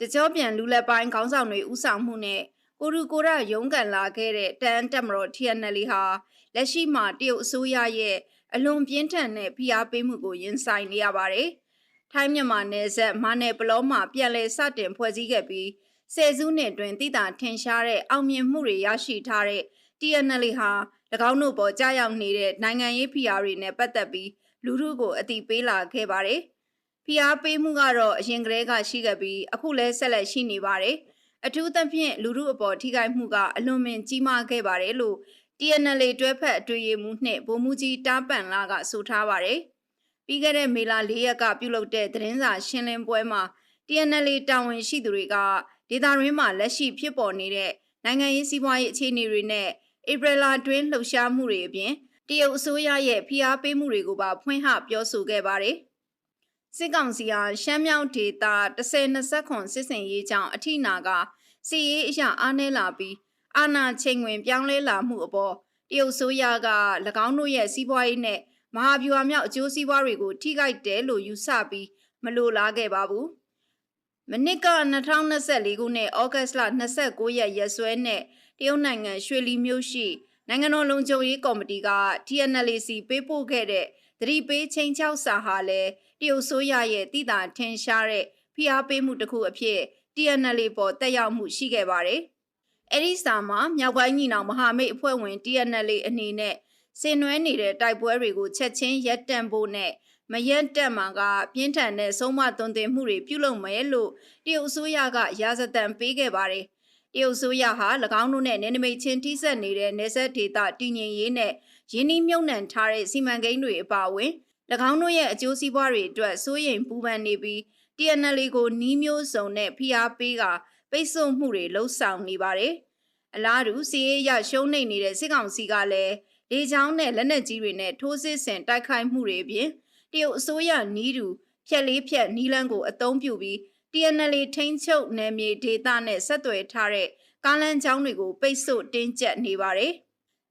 တကြောပြန်လူလက်ပိုင်းခေါင်းဆောင်တွေဥဆောင်မှုနဲ့ကိုရူကိုရရုံးကန်လာခဲ့တဲ့တန်တက်မတော် TNL ဟာလက်ရှိမှာတရုတ်အစိုးရရဲ့အလွန်ပြင်းထန်တဲ့ဖိအားပေးမှုကိုရင်ဆိုင်နေရပါတယ်။ထိုင်းမြန်မာနယ်စပ်မာနယ်ပလောမှာပြန်လည်စတင်ဖွဲ့စည်းခဲ့ပြီးဆယ်စုနှစ်တွင်တိတာထင်ရှားတဲ့အောင်မြင်မှုတွေရရှိထားတဲ့ TNL ဟာ၎င်းတို့ပေါ်ကြားရောက်နေတဲ့နိုင်ငံရေးဖိအားတွေနဲ့ပတ်သက်ပြီးလူထုကိုအတိပေးလာခဲ့ပါတယ်။ ဖိအားပေးမှုကတော့အရင်ကတည်းကရှိခဲ့ပြီးအခုလည်းဆက်လက်ရှိနေပါတယ်။အထူးသဖြင့်လူထုအပေါ်ထိခိုက်မှုကအလွန်မင်းကြီးမားခဲ့ပါတယ်လို့ TNL တွဲဖက်အတွေ့အမှုနှင့်ဗိုလ်မှူးကြီးတားပန်လာကဆိုထားပါတယ်။ပြီးခဲ့တဲ့မေလ၄ရက်ကပြုလုပ်တဲ့သတင်းစာရှင်းလင်းပွဲမှာ TNL တာဝန်ရှိသူတွေကဒေသရင်းမှာလက်ရှိဖြစ်ပေါ်နေတဲ့နိုင်ငံရေးစီးပွားရေးအခြေအနေတွေနဲ့ဧပြီလအတွင်းလှုပ်ရှားမှုတွေအပြင်တရုတ်အစိုးရရဲ့ဖိအားပေးမှုတွေကိုပါဖွင့်ဟပြောဆိုခဲ့ပါတယ်။ စစ်ကောင်စီဟာရှမ်းမြောက်ဒေသ10-20ခွန်စစ်စင်ရေးကြောင့်အထိနာကစီရေးအရာအားနည်းလာပြီးအာဏာချိန်ဝင်ပြောင်းလဲလာမှုအပေါ်တရုတ်ဆိုရက၎င်းတို့ရဲ့စီးပွားရေးနဲ့မဟာဗျူဟာမြောက်အကျိုးစီးပွားတွေကိုထိခိုက်တယ်လို့ယူဆပြီးမလိုလားခဲ့ပါဘူး။မနစ်က2024ခုနှစ်ဩဂတ်လ29ရက်ရက်စွဲနဲ့တရုတ်နိုင်ငံရွှေလီမြို့ရှိနိုင်ငံတော်လုံခြုံရေးကော်မတီက TNLC ပေးပို့ခဲ့တဲ့ သတိပေးချိန်ချောက်စာဟာလည်းတရုတ်ဆိုရရဲ့တည်တာထင်ရှားတဲ့ဖိအားပေးမှုတစ်ခုအဖြစ် TNL ပေါ်တက်ရောက်မှုရှိခဲ့ပါတယ်။အဲဒီစာမှာမြောက်ပိုင်းညီနောင်မဟာမိတ်အဖွဲ့ဝင် TNL အနေနဲ့ဆင်နွှဲနေတဲ့တိုက်ပွဲတွေကိုချက်ချင်းရပ်တန့်ဖို့နဲ့မရက်တက်မှာကပြင်းထန်တဲ့ဆုံးမသွန်သင်မှုတွေပြုလုပ်မယ်လို့တရုတ်အစိုးရကရာဇသံပေးခဲ့ပါတယ်။တရုတ်အစိုးရဟာ၎င်းတို့နဲ့နယ်နိမိတ်ချင်းထိစပ်နေတဲ့နေဆက်ဒေသတည်ငြိမ်ရေးနဲ့ ရင်းနှီးမြုပ်နှံထားတဲ့စီမံကိန်းတွေအပါအဝင်၎င်းတို့ရဲ့အကျိုးစီးပွားတွေအတွက်စိုးရိမ်ပူပန်နေပြီး TNL ကိုနီးမျိုးစုံနဲ့ဖိအားပေးကပိတ်ဆို့မှုတွေလှုံ့ဆော်နေပါတယ်။အလားတူစီးရေးရရှုံးနေနေတဲ့စစ်ကောင်စီကလည်းလေကြောင်းနဲ့လက်နက်ကြီးတွေနဲ့ထိုးစစ်ဆင်တိုက်ခိုက်မှုတွေအပြင်တရုတ်အစိုးရနီးတူဖြက်လေးဖြက်နီးလန်းကိုအသုံးပြုပြီး TNL ထိန်းချုပ်နယ်မြေဒေသနဲ့ဆက်သွယ်ထားတဲ့ကားလမ်းကြောင်းတွေကိုပိတ်ဆို့တင်းကျပ်နေပါတယ်။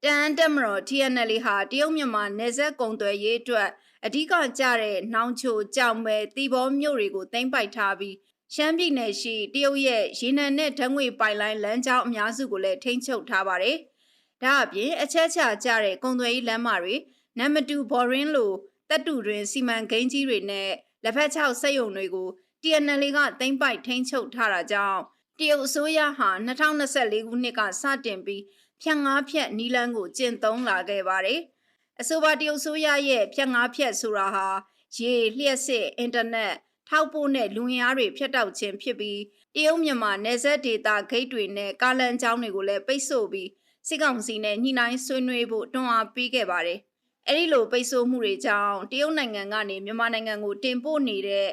တန်တက်မတော် TNL ဟာတရုတ်မြန်မာနယ်စပ်ကုန်သွယ်ရေးအတွက်အဓိကကျတဲ့နောင်ချိုကြောင်မဲတီဘောမြို့တွေကိုသိမ်းပိုက်ထားပြီးရှမ်းပြည်နယ်ရှိတရုတ်ရဲ့ရေနံနဲ့ဓာတ်ငွေပိုက်လိုင်းလမ်းကြောင်းအများစုကိုလည်းထိန်းချုပ်ထားပါတယ်။ဒါအပြင်အချက်ချာကျတဲ့ကုန်သွယ်ရေးလမ်းမတွေနံမတူဘော်ရင်းလိုတပ်တူတွင်စီမံကိန်းကြီးတွေနဲ့လက်ဖက်ချောက်စက်ရုံတွေကို TNL ကသိမ်းပိုက်ထိန်းချုပ်ထားတာကြောင့်တရုတ်အစိုးရဟာ2024ခုနှစ်ကစတင်ပြီး ဖြန့်ငါးဖြက်နီလန်းကိုကျင့်သုံးလာခဲ့ပါတယ်။အဆိုပါတရုတ်ဆိုရရဲ့ဖြတ်ငါးဖြတ်ဆိုတာဟာရေလျှက်စစ်အင်တာနက်ထောက်ပို့နဲ့လူဝင်အားတွေဖျက်တောက်ခြင်းဖြစ်ပြီးတရုတ်မြန်မာနယ်စပ်ဒေသဂိတ်တွေနဲ့ကားလမ်းကြောင်းတွေကိုလည်းပိတ်ဆို့ပြီးစစ်ကောင်စီနဲ့ညှိနှိုင်းဆွေးနွေးဖို့တွန်းအားပေးခဲ့ပါတယ်။အဲဒီလိုပိတ်ဆို့မှုတွေကြောင့်တရုတ်နိုင်ငံကနေမြန်မာနိုင်ငံကိုတင်ပို့နေတဲ့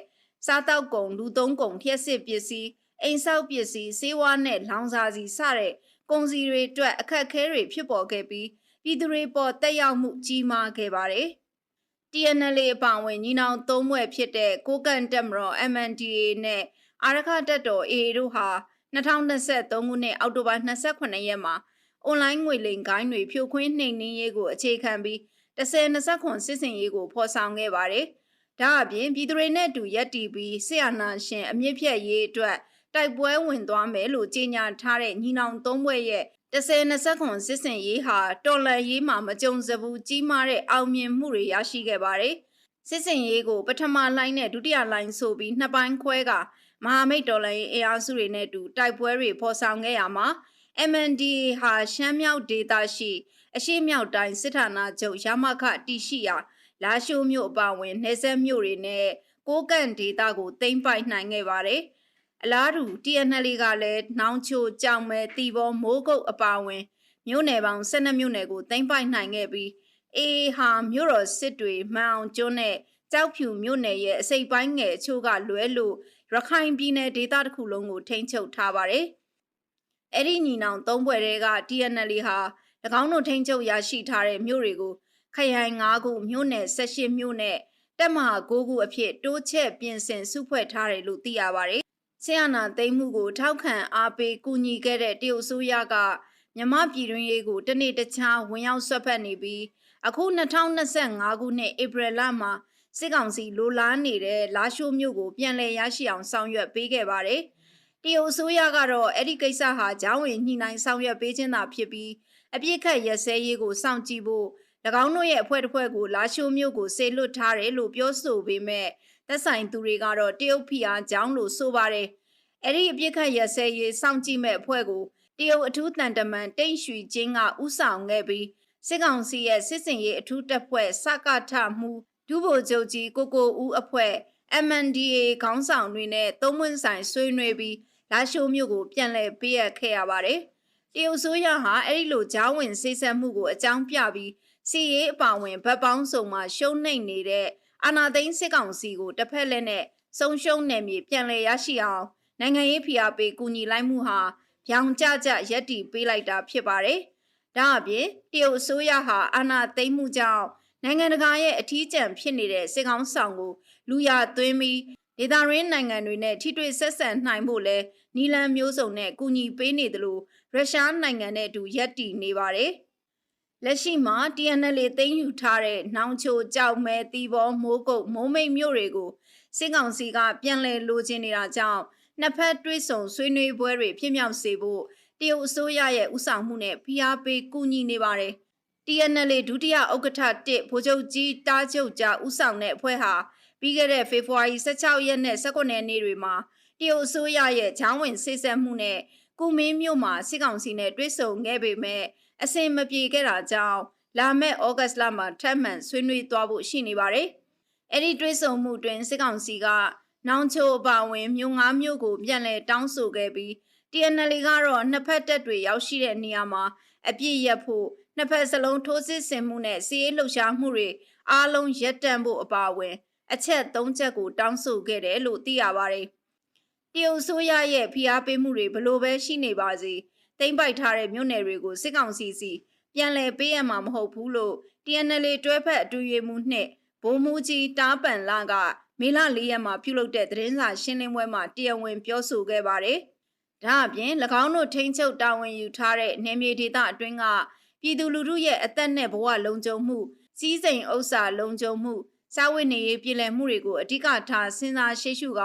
စားတောက်ကုန်လူသုံးကုန်လျှက်စစ်ပစ္စည်းအိမ်ဆောက်ပစ္စည်းဆေးဝါးနဲ့လောင်စာစီစတဲ့ ကုန်စည်တွေအတွက်အခက်အခဲတွေဖြစ်ပေါ်ခဲ့ပြီးပြည်သူတွေပေါ်တက်ရောက်မှုကြီးမားခဲ့ပါတယ်။ TNL အပောင်ဝင်ညီနောင်သုံးဘွဲ့ဖြစ်တဲ့ကိုကန်တက်မတော် MNDA နဲ့အာရခတက်တော် AA တို့ဟာ2023ခုနှစ်အောက်တိုဘာ28ရက်မှာအွန်လိုင်းငွေလိမ်ကိုင်းတွေဖြိုခွင်းနှိမ်နင်းရေးကိုအခြေခံပြီး10-20ခွန်စစ်စင်ရေးကိုဖော်ဆောင်ခဲ့ပါတယ်။ဒါအပြင်ပြည်သူတွေနဲ့တူရက်တီပြီးဆရာနာရှင်အမြင့်ဖြတ်ရေးအတွက် တိုက်ပွဲဝင်သွားမယ်လို့ကြေညာထားတဲ့ညီနောင်သုံးဘွဲ့ရဲ့10-20ခွန်စစ်စင်ရေးဟာတော်လန်ရေးမှာမကြုံစဘူးကြီးမားတဲ့အောင်မြင်မှုတွေရရှိခဲ့ပါတယ်။စစ်စင်ရေးကိုပထမလိုင်းနဲ့ဒုတိယလိုင်းဆိုပြီးနှစ်ပိုင်းခွဲကမဟာမိတ်တော်လှန်ရေးအင်အားစုတွေနဲ့တူတိုက်ပွဲတွေဖော်ဆောင်ခဲ့ရမှာ MNDA ဟာရှမ်းမြောက်ဒေသရှိ အရှိမြောက်တိုင်းစစ်ဌာနချုပ်ရမခတီရှိရာလာရှိုးမြို့အပါအဝင်နေဆက်မြို့တွေနဲ့ကိုးကန့်ဒေသကိုသိမ်းပိုက်နိုင်ခဲ့ပါတယ်။ အလားတူ TNL ကလည်းနောင်ချိုကြောင်မဲတီဘောမိုးကုတ်အပါဝင်မြို့နယ်ပေါင်း12မြို့နယ်ကိုသိမ်းပိုက်နိုင်ခဲ့ပြီးအေဟာမြို့တော်စစ်တွေမန်အောင်ကျွန်းနဲ့ကြောက်ဖြူမြို့နယ်ရဲ့အစိပ်ပိုင်းငယ်အချို့ကလွဲလို့ရခိုင်ပြည်နယ်ဒေသတစ်ခုလုံးကိုထိန်းချုပ်ထားပါတယ်။အဲ့ဒီညီနောင်သုံးဘွယ်တွေက TNL ဟာ၎င်းတို့ထိန်းချုပ်ရရှိထားတဲ့မြို့တွေကိုခရိုင်9ခုမြို့နယ်18မြို့နဲ့တက်မဟာ9ခုအဖြစ်တိုးချက်ပြင်ဆင်စုဖွဲ့ထားတယ်လို့သိရပါတယ် ဆရာနာသိမ်းမှုကိုထောက်ခံအားပေးကူညီခဲ့တဲ့တရုတ်အစိုးရကမြမပြည်တွင်းရေးကိုတနေ့တခြားဝင်ရောက်ဆွတ်ဖက်နေပြီးအခု2025ခုနှစ်ဧပြီလမှာစစ်ကောင်စီလိုလားနေတဲ့လာရှိုးမြို့ကိုပြန်လည်ရရှိအောင်ဆောင်ရွက်ပေးခဲ့ပါတယ်။တရုတ်အစိုးရကတော့အဲ့ဒီကိစ္စဟာဂျောင်းဝင်ညှိနှိုင်းဆောင်ရွက်ပေးခြင်းသာဖြစ်ပြီးအပြစ်ခတ်ရက်စဲရေးကိုစောင့်ကြည့်ဖို့၎င်းတို့ရဲ့အဖွဲ့တစ်ဖွဲ့ကိုလာရှိုးမြို့ကိုဆေလွတ်ထားတယ်လို့ပြောဆိုပေမဲ့ သက်ဆိုင်သူတွေကတော့တရုတ်ဖီအားဂျောင်းလို့ဆိုပါတယ်အဲ့ဒီအပြစ်ခတ်ရက်စဲရေးစောင့်ကြည့်မဲ့အဖွဲ့ကိုတရုတ်အထူးတန်တမန်တိန့်ရွှေချင်းကဥဆောင်ခဲ့ပြီးစစ်ကောင်စီရဲ့စစ်စင်ရေးအထူးတပ်ဖွဲ့စကထမှုဒုဗိုလ်ချုပ်ကြီးကိုကိုဦးအဖွဲ့ MNDA ခေါင်းဆောင်တွေနဲ့သုံးဝန်းဆိုင်ဆွေးနွေးပြီးလာရှိုးမြို့ကိုပြန်လည်ပေးအပ်ခဲ့ရပါတယ်။တရုတ်ဆိုရဟာအဲ့ဒီလိုဂျောင်းဝင်စိစက်မှုကိုအကြောင်းပြပြီးစီရေးအပါဝင်ဗတ်ပေါင်းစုံမှာရှုံးနှိမ့်နေတဲ့ အာနာသိန်းစစ်ကောင်စီကိုတစ်ဖက်လက်နဲ့ဆုံးရှုံးနယ်မြေပြန်လည်ရရှိအောင်နိုင်ငံရေးဖိအားပေးကူညီလိုက်မှုဟာပြောင်ကြကြရက်တီပေးလိုက်တာဖြစ်ပါတယ်။ဒါအပြင်တရုတ်အစိုးရဟာအာဏာသိမ်းမှုကြောင့်နိုင်ငံတကာရဲ့အထီးကျန်ဖြစ်နေတဲ့စစ်ကောင်ဆောင်ကိုလူရသွင်းပြီးဒေသရင်းနိုင်ငံတွေနဲ့ထိတွေ့ဆက်ဆံနိုင်ဖို့လဲနီလန်မျိုးစုံနဲ့ကူညီပေးနေတယ်လို့ရုရှားနိုင်ငံနဲ့အတူရက်တီနေပါတယ်။ လက်ရှိမှာ TNL သိမ်းယူထားတဲ့နောင်ချိုကြောက်မဲတီဘောမိုးကုတ်မိုးမိတ်မြို့တွေကိုစစ်ကောင်စီကပြန်လည်လိုချင်နေတာကြောင့်နှစ်ဖက်တွဲဆုံဆွေးနွေးပွဲတွေဖြစ်မြောက်စေဖို့တရုတ်အစိုးရရဲ့ဥဆောင်မှုနဲ့ဖိအားပေးကူညီနေပါတယ်။ TNL ဒုတိယဥက္ကဋ္ဌ1ဗိုလ်ချုပ်ကြီးတားချုပ်ကြားဥဆောင်တဲ့အဖွဲ့ဟာပြီးခဲ့တဲ့ဖေဖော်ဝါရီ16ရက်နဲ့19ရက်နေ့တွေမှာတရုတ်အစိုးရရဲ့ဂျောင်းဝင်ဆိတ်ဆက်မှုနဲ့ကုမင်းမြို့မှာစစ်ကောင်စီနဲ့တွဲဆုံခဲ့ပေမဲ့ အစင်မပြေခဲ့တာကြောင့်လာမယ့်ဩဂတ်လမှာထပ်မံဆွေးနွေးသွားဖို့ရှိနေပါတယ်။အဲ့ဒီတွဲဆုံမှုတွင်စစ်ကောင်စီကနောင်ချိုအပါဝင်မြို့ငါးမြို့ကိုပြန်လည်တောင်းဆိုခဲ့ပြီး TNL ကတော့နှစ်ဖက်တပ်တွေရောက်ရှိတဲ့နေရာမှာအပြည့်ရဖို့နှစ်ဖက်စလုံးထိုးစစ်ဆင်မှုနဲ့စီးရေးလှုပ်ရှားမှုတွေအားလုံးရပ်တန့်ဖို့အပါအဝင် အချက်၃ချက်ကိုတောင်းဆိုခဲ့တယ်လို့သိရပါတယ်။တရုတ်ဆိုရရဲ့ဖိအားပေးမှုတွေဘလို့ပဲရှိနေပါစေ တိမ့်ပိုက်ထားတဲ့မြို့နယ်တွေကိုစစ်ကောင်စီစီပြန်လည်ပေးရမှာမဟုတ်ဘူးလို့ TNL တွဲဖက်အတူရမှုနှစ်ဘုံမူကြီးတားပန်လာကမေလ၄ရက်မှာပြုလုပ်တဲ့သတင်းစာရှင်းလင်းပွဲမှာတရားဝင်ပြောဆိုခဲ့ပါတယ်။ဒါအပြင်၎င်းတို့ထိန်းချုပ်တာဝန်ယူထားတဲ့နေမြေဒေသအတွင်းကပြည်သူလူထုရဲ့အသက်နဲ့ဘဝလုံခြုံမှုစီးစိမ်ဥစ္စာလုံခြုံမှုစာဝတ်နေရေးပြည်လည်မှုတွေကိုအဓိကထားစဉ်းစားရှေ့ရှုက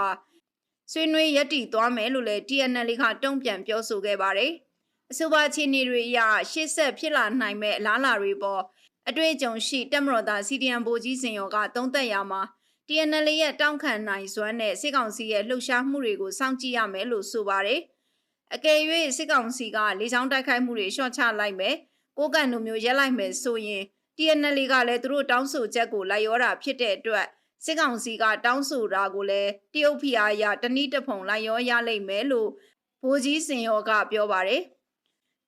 ဆွေးနွေးရည်တည်သွားမယ်လို့လည်း TNL ကတုံ့ပြန်ပြောဆိုခဲ့ပါတယ်။ အဆိုပါအခြေအနေတွေအရရှေ့ဆက်ဖြစ်လာနိုင်မဲ့အလားအလာတွေပေါ်အတွေ့အကြုံရှိတက်မတော်သားစီဒီအမ်ဘိုကြီးစင်ရောကသုံးသက်ရမှာ TNL ရဲ့တောင်းခံနိုင်စွမ်းနဲ့စစ်ကောင်စီရဲ့လှုပ်ရှားမှုတွေကိုစောင့်ကြည့်ရမယ်လို့ဆိုပါတယ်။အကယ်၍စစ်ကောင်စီကလေကြောင်းတိုက်ခိုက်မှုတွေရှော့ချလိုက်မယ်။ကိုကန်တို့မျိုးရက်လိုက်မယ်ဆိုရင် TNL ကလည်းသူတို့တောင်းဆိုချက်ကိုလိုက်ရောတာဖြစ်တဲ့အတွက်စစ်ကောင်စီကတောင်းဆိုတာကိုလည်းတရုတ်ဖီအားရတနည်းတစ်ဖုံလိုက်ရောရလိမ့်မယ်လို့ဗိုလ်ကြီးစင်ရောကပြောပါတယ်။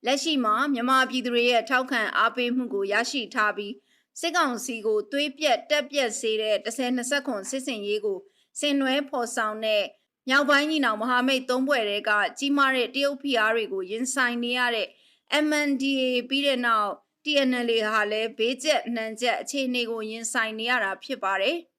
လက်ရှိမှာမြန်မာပြည်သူတွေရဲ့ထောက်ခံအားပေးမှုကိုရရှိထားပြီးစစ်ကောင်စီကိုသွေးပြက်တက်ပြက်စေတဲ့10-20ခွန်စစ်စင်ရေးကိုဆင်နွဲဖော်ဆောင်တဲ့မြောက်ပိုင်းညီနောင်မဟာမိတ်သုံးဘွယ်တွေကကြီးမားတဲ့တရုတ်ဖီအားတွေကိုရင်ဆိုင်နေရတဲ့ MNDA ပြီးတဲ့နောက် TNL ဟာလည်းဘေးကျက်နှံကျက်အခြေအနေကိုရင်ဆိုင်နေရတာဖြစ်ပါတယ်။